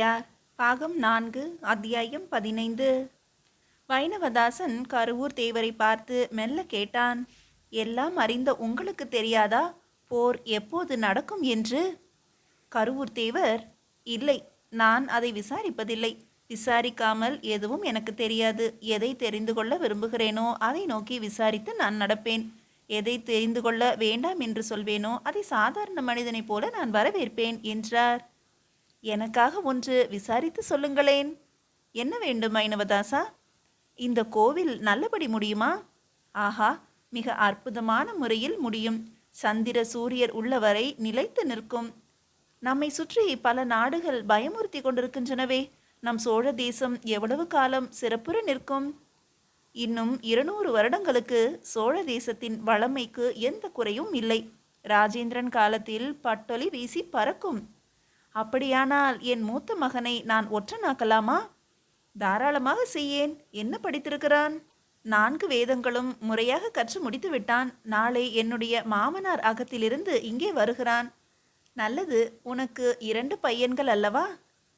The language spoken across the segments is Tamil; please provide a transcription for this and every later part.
யார் பாகம் நான்கு அத்தியாயம் பதினைந்து. வைணவதாசன் கருவூர் தேவரை பார்த்து மெல்ல கேட்டான் எல்லாம் அறிந்த உங்களுக்கு தெரியாதா? போர் எப்போது நடக்கும் என்று? கருவூர் தேவர் இல்லை நான் அதை விசாரிப்பதில்லை. விசாரிக்காமல் எதுவும் எனக்கு தெரியாது. எதை தெரிந்து கொள்ள விரும்புகிறேனோ அதை நோக்கி விசாரித்து நான் நடப்பேன். எதை தெரிந்து கொள்ள வேண்டாம் என்று சொல்வேனோ அதை சாதாரண மனிதனைப் போல நான் வரவேற்பேன் என்றார். எனக்காக ஒன்று விசாரித்து சொல்லுங்களேன். என்ன வேண்டும் ஐனவதாசா? இந்த கோவில் நல்லபடி முடியுமா? ஆஹா மிக அற்புதமான முறையில் முடியும். சந்திர சூரியர் உள்ளவரை நிலைத்து நிற்கும். நம்மை சுற்றி பல நாடுகள் பயமுறுத்தி கொண்டிருக்கின்றனவே. நம் சோழ தேசம் எவ்வளவு காலம் சிறப்புற நிற்கும்? இன்னும் இருநூறு வருடங்களுக்கு சோழ தேசத்தின் வளமைக்கு எந்த குறையும் இல்லை. ராஜேந்திரன் காலத்தில் பட்டொலி வீசி பறக்கும். அப்படியானால் என் மூத்த மகனை நான் ஒற்றனாக்கலாமா? தாராளமாக செய்யேன். என்ன படித்திருக்கிறான்? நான்கு வேதங்களும் முறையாக கற்று முடித்து விட்டான் நாளை என்னுடைய மாமனார் அகத்திலிருந்து இங்கே வருகிறான். நல்லது உனக்கு இரண்டு பையன்கள் அல்லவா?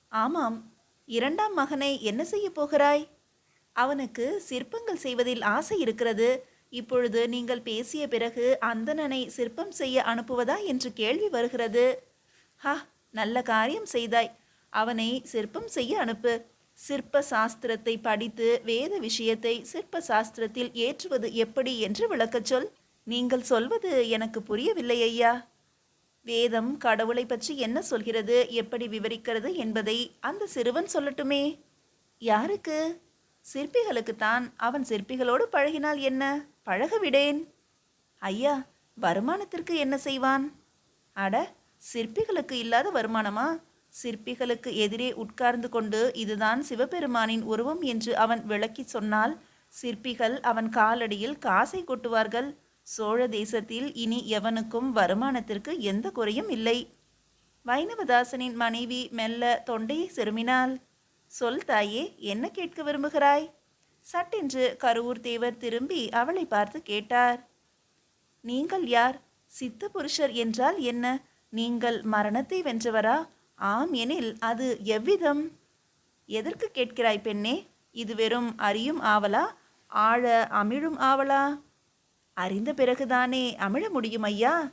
ஆமாம். இரண்டாம் மகனை என்ன செய்ய போகிறாய்? அவனுக்கு சிற்பங்கள் செய்வதில் ஆசை இருக்கிறது. இப்பொழுது நீங்கள் பேசிய பிறகு அந்தணனை சிற்பம் செய்ய அனுப்புவதா என்று கேள்வி வருகிறது. ஹா நல்ல காரியம் செய்தாய். அவனை சிற்பம் செய்ய அனுப்பு. சிற்ப சாஸ்திரத்தை படித்து வேத விஷயத்தை சிற்ப சாஸ்திரத்தில் ஏற்றுவது எப்படி என்று விளக்கச் சொல். நீங்கள் சொல்வது எனக்கு புரியவில்லை ஐயா. வேதம் கடவுளை பற்றி என்ன சொல்கிறது எப்படி விவரிக்கிறது என்பதை அந்த சிறுவன் சொல்லட்டுமே. யாருக்கு? சிற்பிகளுக்குத்தான். அவன் சிற்பிகளோடு பழகினால் என்ன? பழக விடேன் ஐயா வருமானத்திற்கு என்ன செய்வான்? அட சிற்பிகளுக்கு இல்லாத வருமானமா? சிற்பிகளுக்கு எதிரே உட்கார்ந்து கொண்டு இதுதான் சிவபெருமானின் உருவம் என்று அவன் விளக்கி சொன்னால் சிற்பிகள் அவன் காலடியில் காசை கொட்டுவார்கள். சோழ தேசத்தில் இனி எவனுக்கும் வருமானத்திற்கு எந்த குறையும் இல்லை. வைணவதாசனின் மனைவி மெல்ல தொண்டையை செருமினாள். சொல் தாயே என்ன கேட்க விரும்புகிறாய்? சட்டென்று கருவூர் தேவர் திரும்பி அவளை பார்த்து கேட்டார். நீங்கள் யார்? சித்த புருஷர் என்றால் என்ன? நீங்கள் மரணத்தை வென்றவரா? ஆம் எனில் அது எவ்விதம்? எதற்கு கேட்கிறாய் பெண்ணே? இது வெறும் அறியும் ஆவலா? ஆழ அமிழும் ஆவலா? அறிந்த பிறகுதானே அமிழ முடியும் ஐயா?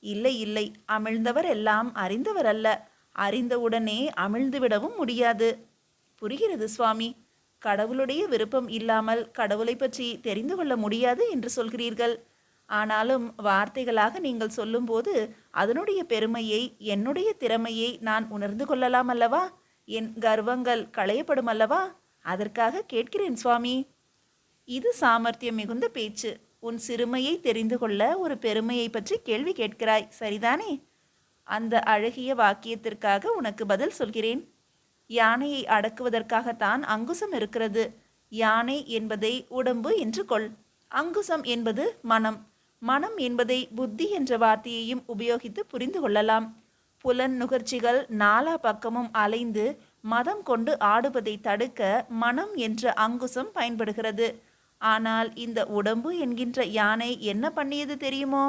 இல்லை இல்லை. அமிழ்ந்தவர் எல்லாம் அறிந்தவர் அல்ல. அறிந்தவுடனே அமிழ்ந்து விடவும் முடியாது. புரிகிறது சுவாமி. கடவுளுடைய விருப்பம் இல்லாமல் கடவுளை பற்றி தெரிந்து கொள்ள முடியாது என்று சொல்கிறீர்கள். ஆனாலும் வார்த்தைகளாக நீங்கள் சொல்லும்போது அதனுடைய பெருமையை என்னுடைய திறமையை நான் உணர்ந்து கொள்ளலாம் அல்லவா? என் கர்வங்கள் களையப்படும் அல்லவா? அதற்காக கேட்கிறேன் சுவாமி. இது சாமர்த்தியம் மிகுந்த பேச்சு. உன் சிறுமையை தெரிந்து கொள்ள ஒரு பெருமையை பற்றி கேள்வி கேட்கிறாய் சரிதானே? அந்த அழகிய வாக்கியத்திற்காக உனக்கு பதில் சொல்கிறேன். யானையை அடக்குவதற்காகத்தான் அங்குசம் இருக்கிறது. யானை என்பதை உடம்பு என்று கொள். அங்குசம் என்பது மனம். மனம் என்பதை புத்தி என்ற வார்த்தையையும் உபயோகித்து புரிந்து கொள்ளலாம். புலன் நுகர்ச்சிகள் நாலா பக்கமும் அலைந்து மதம் கொண்டு ஆடுவதை தடுக்க மனம் என்ற அங்குசம் பயன்படுகிறது. ஆனால் இந்த உடம்பு என்கின்ற யானை என்ன பண்ணியது தெரியுமோ?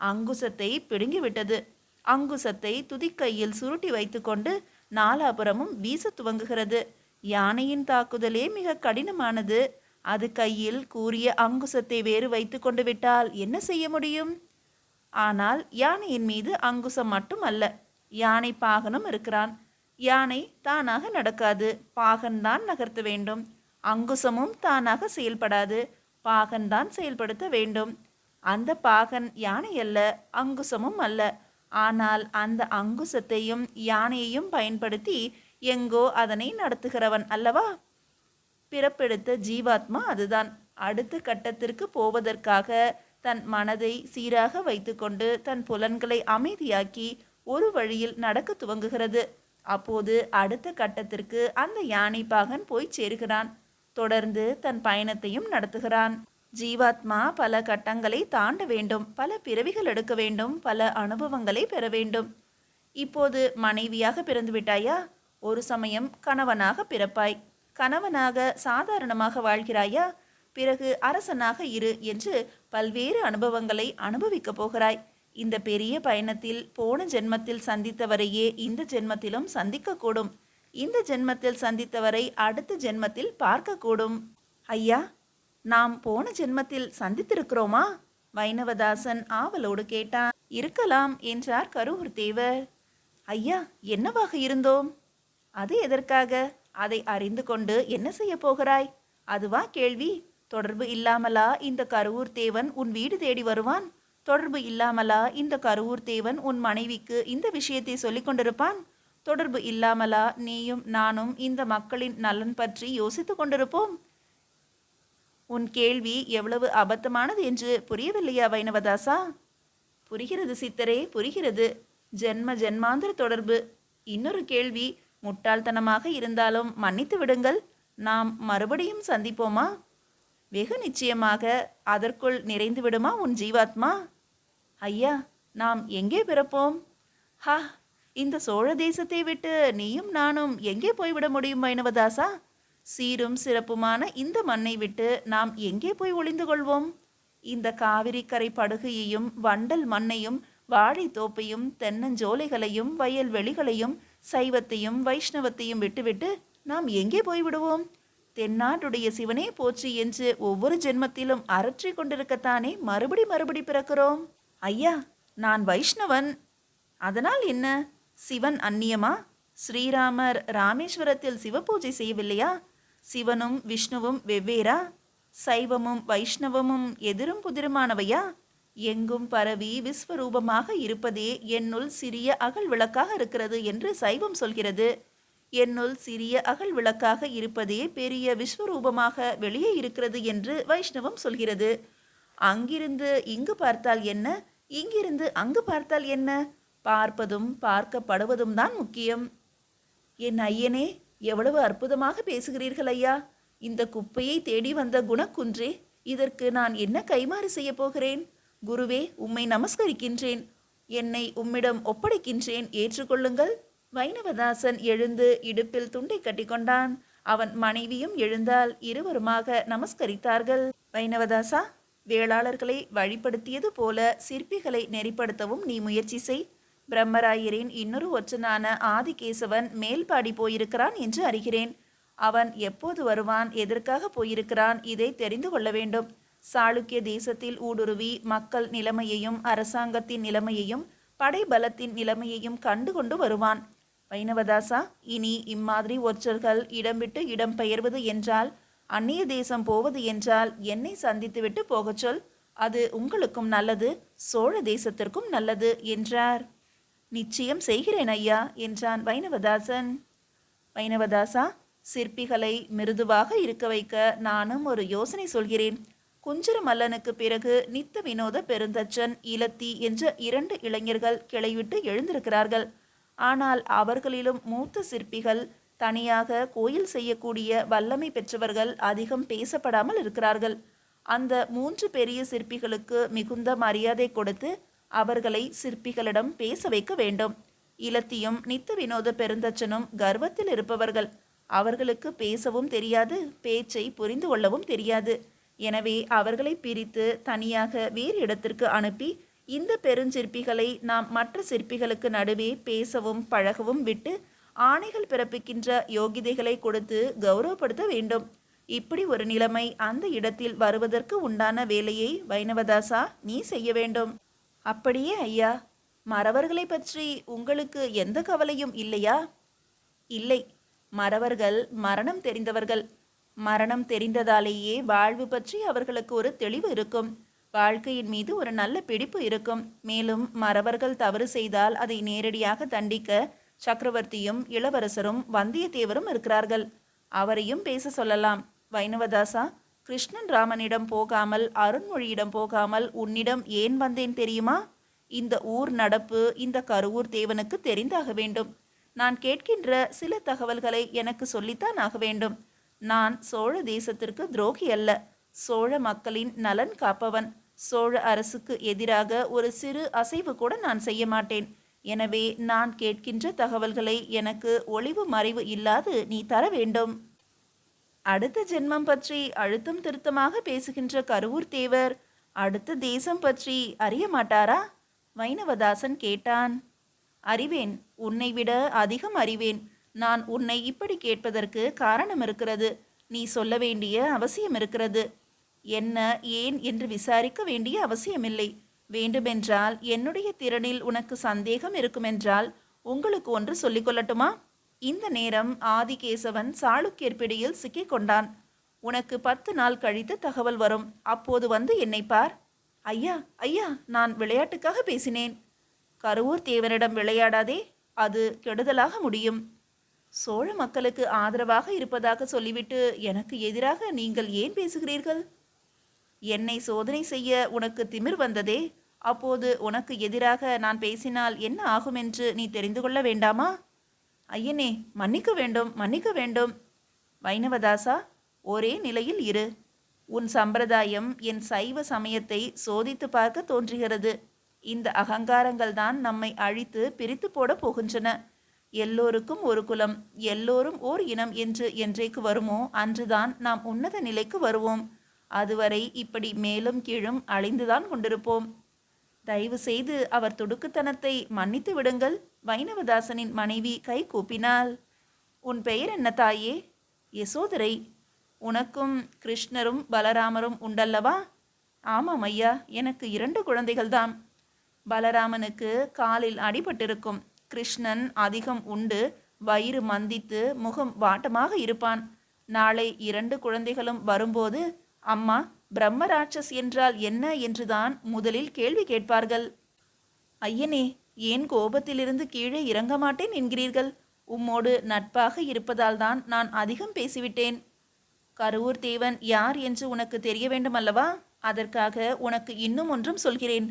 அங்குசத்தை பிடுங்கிவிட்டது. அங்குசத்தை துதிக்கையில் சுருட்டி வைத்துக்கொண்டு நாலாபுரமும் வீச துவங்குகிறது. யானையின் தாக்குதலே மிக கடினமானது. அது கையில் கூறிய அங்குசத்தை வேறு வைத்து கொண்டு விட்டால் என்ன செய்ய முடியும்? ஆனால் யானையின் மீது அங்குசம் மட்டும் அல்ல யானை பாகனும் இருக்கிறான். யானை தானாக நடக்காது. பாகன்தான் நகர்த்த வேண்டும். அங்குசமும் தானாக செயல்படாது. பாகன்தான் செயல்படுத்த வேண்டும். அந்த பாகன் யானை அல்ல அங்குசமும் அல்ல. ஆனால் அந்த அங்குசத்தையும் யானையையும் பயன்படுத்தி எங்கோ அதனை நடத்துகிறவன் அல்லவா? பிறப்பெடுத்த ஜீவாத்மா அதுதான். அடுத்த கட்டத்திற்கு போவதற்காக தன் மனதை சீராக வைத்துக்கொண்டு தன் புலன்களை அமைதியாக்கி ஒரு வழியில் நடக்க துவங்குகிறது. அப்போது அடுத்த கட்டத்திற்கு அந்த யானை பாகன் போய் சேருகிறான். தொடர்ந்து தன் பயணத்தையும் நடத்துகிறான். ஜீவாத்மா பல கட்டங்களை தாண்ட வேண்டும். பல பிறவிகள் எடுக்க வேண்டும். பல அனுபவங்களை பெற வேண்டும். இப்போது மனைவியாக பிறந்துவிட்டாயா? ஒரு சமயம் கணவனாக பிறப்பாய். கணவனாக சாதாரணமாக வாழ்கிறாயா? பிறகு அரசனாக இரு என்று பல்வேறு அனுபவங்களை அனுபவிக்கப் போகிறாய். இந்த பெரிய பயணத்தில் போன ஜென்மத்தில் சந்தித்தவரையே இந்த ஜென்மத்திலும் சந்திக்கக்கூடும். இந்த ஜென்மத்தில் சந்தித்தவரை அடுத்த ஜென்மத்தில் பார்க்கக்கூடும். ஐயா நாம் போன ஜென்மத்தில் சந்தித்திருக்கிறோமா? வைணவதாசன் ஆவலோடு கேட்டான். இருக்கலாம் என்றார் கரூர் தேவர் ஐயா என்னவாக இருந்தோம்? அது எதற்காக? அதை அறிந்து கொண்டு என்ன செய்ய போகிறாய்? அதுவா கேள்வி. தொடர்பு இல்லாமலா இந்த கருவூர் தேவன் உன் வீடு தேடி வருவான்? தொடர்பு இல்லாமலா இந்த கருவூர் தேவன் உன் மனைவிக்கு இந்த விஷயத்தை சொல்லிக் கொண்டிருப்பான்? தொடர்பு இல்லாமலா நீயும் நானும் இந்த மக்களின் நலன் பற்றி யோசித்துக் கொண்டிருப்போம். உன் கேள்வி எவ்வளவு அபத்தமானது என்று புரியவில்லையா வைணவதாசா? புரிகிறது சித்தரே புரிகிறது. ஜென்ம ஜென்மாந்திர தொடர்பு. இன்னொரு கேள்வி முட்டாள்தனமாக இருந்தாலும் மன்னித்து விடுங்கள். நாம் மறுபடியும் சந்திப்போமா? வெகு நிச்சயமாக அதற்குள் நிறைந்து விடுமா உன் ஜீவாத்மா? ஐயா நாம் எங்கே பிறப்போம்? ஹா இந்த சோழ தேசத்தை விட்டு நீயும் நானும் எங்கே போய்விட முடியும் வைணவதாசா சீரும் சிறப்புமான இந்த மண்ணை விட்டு நாம் எங்கே போய் ஒளிந்து கொள்வோம்? இந்த காவிரி கரை படுகையையும் வண்டல் மண்ணையும் வாழைத்தோப்பையும் தென்னஞ்சோலைகளையும் வயல்வெளிகளையும் சைவத்தையும் வைஷ்ணவத்தையும் விட்டுவிட்டு நாம் எங்கே போய்விடுவோம்? தென்னாட்டுடைய சிவனே போச்சு என்று ஒவ்வொரு ஜென்மத்திலும் அரற்றி கொண்டிருக்கத்தானே மறுபடி மறுபடி பிறக்கிறோம்? ஐயா நான் வைஷ்ணவன். அதனால் என்ன? சிவன் அந்நியமா? ஸ்ரீராமர் ராமேஸ்வரத்தில் சிவபூஜை செய்யவில்லையா? சிவனும் விஷ்ணுவும் வெவ்வேறா? சைவமும் வைஷ்ணவமும் எதிரும் புதிருமானவையா? எங்கும் பரவி விஸ்வரூபமாக இருப்பதே என்னுள் சிறிய அகல் விளக்காக இருக்கிறது என்று சைவம் சொல்கிறது. என்னுள் சிறிய அகல் விளக்காக இருப்பதே பெரிய விஸ்வரூபமாக வெளியே இருக்கிறது என்று வைஷ்ணவம் சொல்கிறது. அங்கிருந்து இங்கு பார்த்தால் என்ன? இங்கிருந்து அங்கு பார்த்தால் என்ன? பார்ப்பதும் பார்க்கப்படுவதும் தான் முக்கியம். என் ஐயனே எவ்வளவு அற்புதமாக பேசுகிறீர்கள் ஐயா. இந்த குப்பையை தேடி வந்த குணக்குன்றே இதற்கு நான் என்ன கைமாறு செய்யப் போகிறேன்? குருவே உம்மை நமஸ்கரிக்கின்றேன். என்னை உம்மிடம் ஒப்படைக்கின்றேன். ஏற்றுக்கொள்ளுங்கள். வைணவதாசன் எழுந்து இடுப்பில் துண்டை கட்டிக்கொண்டான். அவன் மனைவியும் எழுந்தால் இருவருமாக நமஸ்கரித்தார்கள். வைணவதாசா வேளாளர்களை வழிபடுத்தியது போல சிற்பிகளை நெறிப்படுத்தவும் நீ முயற்சி செய். பிரம்மராயரின் இன்னொரு ஒற்றனான ஆதிகேசவன் மேல்பாடி போயிருக்கிறான் என்று அறிகிறேன். அவன் எப்போது வருவான் எதற்காக போயிருக்கிறான் இதை தெரிந்து கொள்ள வேண்டும். சாளுக்கிய தேசத்தில் ஊடுருவி மக்கள் நிலைமையையும் அரசாங்கத்தின் நிலைமையையும் படைபலத்தின் நிலைமையையும் கண்டு கொண்டு வருவான். வைணவதாசா இனி இம்மாதிரி ஒற்றர்கள் இடம் விட்டு இடம் பெயர்வது என்றால் அந்நிய தேசம் போவது என்றால் என்னை சந்தித்துவிட்டு போகச் சொல். அது உங்களுக்கும் நல்லது சோழ தேசத்திற்கும் நல்லது என்றார். நிச்சயம் செய்கிறேன் ஐயா என்றான் வைணவதாசன். வைணவதாசா சிற்பிகளை மிருதுவாக இருக்க வைக்க நானும் ஒரு யோசனை சொல்கிறேன். குஞ்சரமல்லனுக்கு பிறகு நித்த வினோத பெருந்தச்சன் இலத்தி என்ற இரண்டு இளைஞர்கள் கிளைவிட்டு எழுந்திருக்கிறார்கள். ஆனால் அவர்களிலும் மூத்த சிற்பிகள் தனியாக கோயில் செய்யக்கூடிய வல்லமை பெற்றவர்கள் அதிகம் பேசப்படாமல் இருக்கிறார்கள். அந்த மூன்று பெரிய சிற்பிகளுக்கு மிகுந்த மரியாதை கொடுத்து அவர்களை சிற்பிகளிடம் பேச வைக்க வேண்டும். இலத்தியும் நித்த வினோத பெருந்தச்சனும் கர்வத்தில் இருப்பவர்கள். அவர்களுக்கு பேசவும் தெரியாது பேச்சை புரிந்து கொள்ளவும் தெரியாது. எனவே அவர்களை பிரித்து தனியாக வேறு இடத்திற்கு அனுப்பி இந்த பெருஞ்சிற்பிகளை நாம் மற்ற சிற்பிகளுக்கு நடுவே பேசவும் பழகவும் விட்டு ஆணைகள் பிறப்பிக்கின்ற யோகிதைகளை கொடுத்து கௌரவப்படுத்த வேண்டும். இப்படி ஒரு நிலைமை அந்த இடத்தில் வருவதற்கு உண்டான வேலையை வைணவதாசா நீ செய்ய வேண்டும். அப்படியே ஐயா மறவர்களை பற்றி உங்களுக்கு எந்த கவலையும் இல்லையா? இல்லை. மறவர்கள் மரணம் தெரிந்தவர்கள். மரணம் தெரிந்ததாலேயே வாழ்வு பற்றி அவர்களுக்கு ஒரு தெளிவு இருக்கும். வாழ்க்கையின் மீது ஒரு நல்ல பிடிப்பு இருக்கும். மேலும் மறவர்கள் தவறு செய்தால் அதை நேரடியாக தண்டிக்க சக்கரவர்த்தியும் இளவரசரும் வந்தியத்தேவரும் இருக்கிறார்கள். அவரையும் பேச சொல்லலாம். வைணவதாசா கிருஷ்ணன் ராமனிடம் போகாமல் அருண்மொழியிடம் போகாமல் உன்னிடம் ஏன் வந்தேன் தெரியுமா? இந்த ஊர் நடப்பு இந்த கருவூர் தேவனுக்கு தெரிந்தாக வேண்டும். நான் கேட்கின்ற சில தகவல்களை எனக்கு சொல்லித்தான் ஆக வேண்டும். நான் சோழ தேசத்திற்கு துரோகி அல்ல. சோழ மக்களின் நலன் காப்பவன். சோழ அரசுக்கு எதிராக ஒரு சிறு அசைவு கூட நான் செய்ய மாட்டேன். எனவே நான் கேட்கின்ற தகவல்களை எனக்கு ஒளிவு மறைவு இல்லாது நீ தர வேண்டும். அடுத்த ஜென்மம் பற்றி அழுத்தம் திருத்தமாக பேசுகின்ற கருவூர் தேவர் அடுத்த தேசம் பற்றி அறிய மாட்டாரா? வைணவதாசன் கேட்டான். அறிவேன் உன்னை விட அதிகம் அறிவேன். நான் உன்னை இப்படி கேட்பதற்கு காரணம் இருக்கிறது. நீ சொல்ல வேண்டிய அவசியம் இருக்கிறது. என்ன ஏன் என்று விசாரிக்க வேண்டிய அவசியமில்லை. வேண்டுமென்றால் என்னுடைய திறனில் உனக்கு சந்தேகம் இருக்குமென்றால் உங்களுக்கு ஒன்று சொல்லிக் கொள்ளட்டுமா? இந்த நேரம் ஆதிகேசவன் சாளுக்கியர் பிடியில் சிக்கிக் கொண்டான். உனக்கு பத்து நாள் கழித்து தகவல் வரும். அப்போது வந்து என்னை பார். ஐயா ஐயா நான் விளையாட்டுக்காக பேசினேன். கருவூர் தேவனிடம் விளையாடாதே. அது கெடுதலாக முடியும். சோழ மக்களுக்கு ஆதரவாக இருப்பதாக சொல்லிவிட்டு எனக்கு எதிராக நீங்கள் ஏன் பேசுகிறீர்கள்? என்னை சோதனை செய்ய உனக்கு திமிர் வந்ததே. அப்போது உனக்கு எதிராக நான் பேசினால் என்ன ஆகும் என்று நீ தெரிந்து கொள்ள வேண்டாமா? ஐயனே மன்னிக்க வேண்டும் மன்னிக்க வேண்டும். வைணவதாசா ஒரே நிலையில் இரு. உன் சம்பிரதாயம் என் சைவ சமயத்தை சோதித்து பார்க்க தோன்றுகிறது. இந்த அகங்காரங்கள் தான் நம்மை அழித்து பிரித்து போட போகின்றன. எல்லோருக்கும் ஒரு குலம் எல்லோரும் ஓர் இனம் என்று என்றைக்கு வருமோ அன்றுதான் நாம் உன்னத நிலைக்கு வருவோம். அதுவரை இப்படி மேலும் கீழும் அழிந்துதான் கொண்டிருப்போம். தயவு செய்து அவர் துடுக்குத்தனத்தை மன்னித்து விடுங்கள். வைணவதாசனின் மனைவி கை கூப்பினாள். உன் பெயர் என்ன தாயே? யசோதரை. உனக்கும் கிருஷ்ணரும் பலராமரும் உண்டல்லவா? ஆமாம் ஐயா எனக்கு இரண்டு குழந்தைகள்தான் பலராமனுக்கு காலில் அடிபட்டிருக்கும். கிருஷ்ணன் அதிகம் உண்டு. வயிறு மந்தித்து முகம் வாட்டமாக இருப்பான். நாளை இரண்டு குழந்தைகளும் வரும்போது அம்மா பிரம்மராட்சஸ் என்றால் என்ன? என்றுதான் முதலில் கேள்வி கேட்பார்கள். ஐயனே ஏன் கோபத்திலிருந்து கீழே இறங்க மாட்டேன் என்கிறீர்கள்? உம்மோடு நட்பாக இருப்பதால் தான் நான் அதிகம் பேசிவிட்டேன். கருவூர் தேவன் யார் என்று உனக்கு தெரிய வேண்டும் அல்லவா அதற்காக உனக்கு இன்னும் ஒன்றும் சொல்கிறேன்.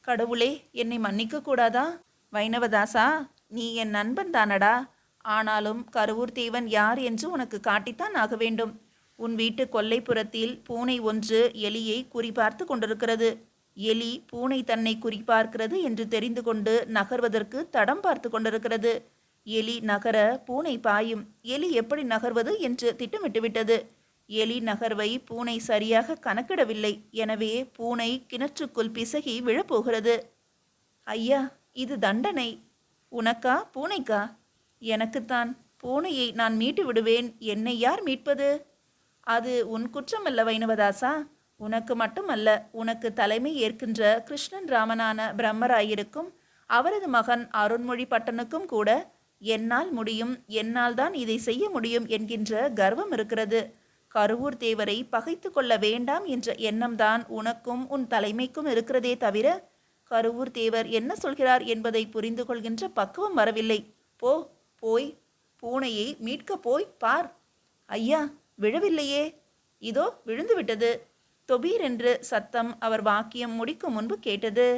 கடவுளே என்னை மன்னிக்க கூடாதா? வைணவதாசா நீ என் நண்பன் தானடா. ஆனாலும் கருவூர் தேவன் யார் என்று உனக்கு காட்டித்தான் ஆக வேண்டும். உன் வீட்டு கொல்லைப்புறத்தில் பூனை ஒன்று எலியை குறிபார்த்து கொண்டிருக்கிறது. எலி பூனை தன்னை குறிப்பார்க்கிறது என்று தெரிந்து கொண்டு நகர்வதற்கு தடம் பார்த்து கொண்டிருக்கிறது. எலி நகர பூனை பாயும். எலி எப்படி நகர்வது என்று திட்டமிட்டுவிட்டது. எலி நகர்வை பூனை சரியாக கணக்கிடவில்லை. எனவே பூனை கிணற்றுக்குள் பிசகி விழப்போகிறது. ஐயா இது தண்டனை. உனக்கா பூனைக்கா? எனக்குத்தான். பூனையை நான் மீட்டு விடுவேன். என்னை யார் மீட்பது? அது உன் குற்றமல்ல வைணவதாசா. உனக்கு மட்டுமல்ல உனக்கு தலைமை ஏற்கின்ற கிருஷ்ணன் ராமனான பிரம்மராயிருக்கும் அவரது மகன் அருண்மொழி பட்டனுக்கும் கூட என்னால் முடியும் என்னால் தான் இதை செய்ய முடியும் என்கின்ற கர்வம் இருக்கிறது. கருவூர் தேவரை பகைத்து கொள்ள வேண்டாம் என்ற எண்ணம்தான் உனக்கும் உன் தலைமைக்கும் இருக்கிறதே தவிர கருவூர் தேவர் என்ன சொல்கிறார் என்பதை புரிந்து கொள்கின்ற பக்குவம் வரவில்லை. போ போய் பூனையை மீட்க போய் பார். ஐயா விழவில்லையே. இதோ விழுந்து விட்டது தொபீர் என்று சத்தம் அவர் வாக்கியம் முடிக்கும் முன்பு கேட்டது.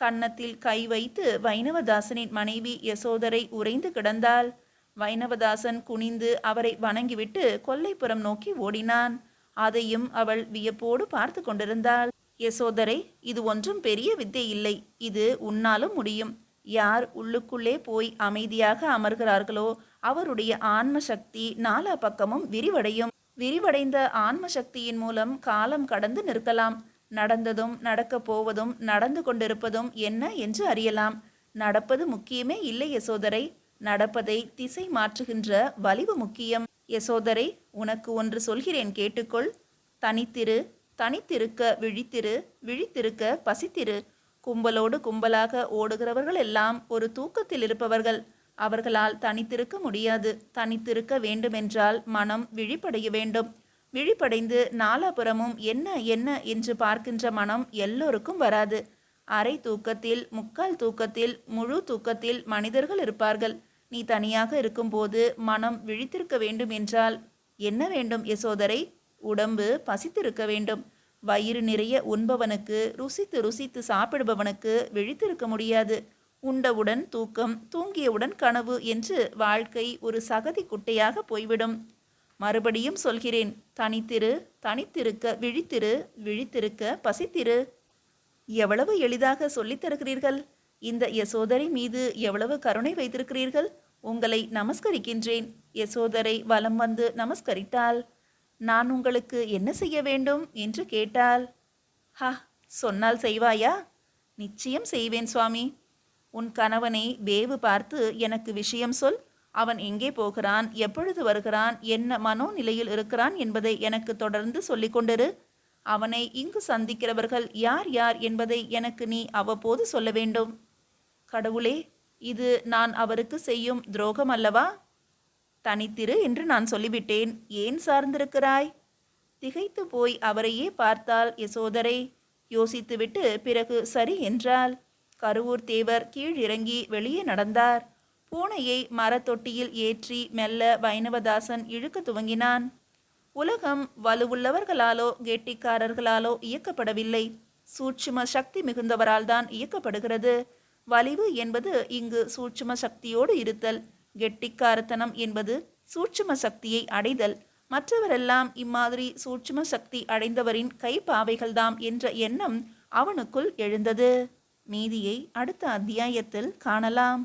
கன்னத்தில் கை வைத்து வைணவதாசனின் மனைவி யசோதரை உறைந்து கிடந்தாள். வைணவதாசன் குனிந்து அவரை வணங்கிவிட்டு கொல்லைப்புறம் நோக்கி ஓடினான். அதையும் அவள் வியப்போடு பார்த்து கொண்டிருந்தாள். யசோதரை இது ஒன்றும் பெரிய வித்தை இல்லை. இது உன்னாலும் முடியும். யார் உள்ளுக்குள்ளே போய் அமைதியாக அமர்கிறார்களோ அவருடைய ஆன்ம சக்தி நாலா பக்கமும் விரிவடையும். விரிவடைந்த ஆன்ம சக்தியின் மூலம் காலம் கடந்து நிற்கலாம். நடந்ததும் நடக்கப் போவதும் நடந்து கொண்டிருப்பதும் என்ன என்று அறியலாம். நடப்பது முக்கியமே இல்லை யசோதரை. நடப்பதை திசை மாற்றுகின்ற வலிவு முக்கியம். யசோதரை உனக்கு ஒன்று சொல்கிறேன் கேட்டுக்கொள். தனித்திரு தனித்திருக்க விழித்திரு விழித்திருக்க பசித்திரு. கும்பலோடு கும்பலாக ஓடுகிறவர்கள் எல்லாம் ஒரு தூக்கத்தில் இருப்பவர்கள். அவர்களால் தனித்திருக்க முடியாது. தனித்திருக்க வேண்டுமென்றால் மனம் விழிப்படைய வேண்டும். விழிப்படைந்து நாலாபுறமும் என்ன என்ன என்று பார்க்கின்ற மனம் எல்லோருக்கும் வராது. அரை தூக்கத்தில் முக்கால் தூக்கத்தில் முழு தூக்கத்தில் மனிதர்கள் இருப்பார்கள். நீ தனியாக இருக்கும்போது மனம் விழித்திருக்க வேண்டும் என்றால் என்ன வேண்டும் யசோதரை? உடம்பு பசித்திருக்க வேண்டும். வயிறு நிறைய உண்பவனுக்கு ருசித்து ருசித்து சாப்பிடுபவனுக்கு விழித்திருக்க முடியாது. உண்டவுடன் தூக்கம் தூங்கியவுடன் கனவு என்று வாழ்க்கை ஒரு சகதி குட்டையாக போய்விடும். மறுபடியும் சொல்கிறேன் தனித்திரு தனித்திருக்க விழித்திரு விழித்திருக்க பசித்திரு. எவ்வளவு எளிதாக சொல்லித் தருகிறீர்கள்? இந்த யசோதரை மீது எவ்வளவு கருணை வைத்திருக்கிறீர்கள்? உங்களை நமஸ்கரிக்கின்றேன். யசோதரை வலம் வந்து நமஸ்கரித்தாள். நான் உங்களுக்கு என்ன செய்ய வேண்டும்? என்று கேட்டாள். ஹா சொன்னால் செய்வாயா? நிச்சயம் செய்வேன் சுவாமி. உன் கணவனை வேவு பார்த்து எனக்கு விஷயம் சொல். அவன் எங்கே போகிறான்? எப்பொழுது வருகிறான்? என்ன மனோநிலையில் இருக்கிறான் என்பதை எனக்கு தொடர்ந்து சொல்லிக் கொண்டிரு. அவனை இங்கு சந்திக்கிறவர்கள் யார் யார் என்பதை எனக்கு நீ அவ்வப்போது சொல்ல வேண்டும். கடவுளே இது நான் அவருக்கு செய்யும் துரோகம் அல்லவா? தனித்திரு என்று நான் சொல்லிவிட்டேன். ஏன் சார்ந்திருக்கிறாய்? திகைத்து போய் அவரையே பார்த்தாள் யசோதரை. யோசித்துவிட்டு பிறகு சரி என்றாள். கருவூர் தேவர் கீழிறங்கி வெளியே நடந்தார். பூனையை மரத்தொட்டியில் ஏற்றி மெல்ல வைணவதாசன் இழுக்க துவங்கினான். உலகம் வலுவுள்ளவர்களாலோ கெட்டிக்காரர்களாலோ இயக்கப்படவில்லை. சூட்சும சக்தி மிகுந்தவரால் தான் இயக்கப்படுகிறது. வலிவு என்பது இங்கு சூட்சும சக்தியோடு இருத்தல். கெட்டிக்காரத்தனம் என்பது சூட்சும சக்தியை அடைதல். மற்றவரெல்லாம் இம்மாதிரி சூட்சும சக்தி அடைந்தவரின் கைப்பாவைகள்தாம் என்ற எண்ணம் அவனுக்குள் எழுந்தது. மீதியை அடுத்த அத்தியாயத்தில் காணலாம்.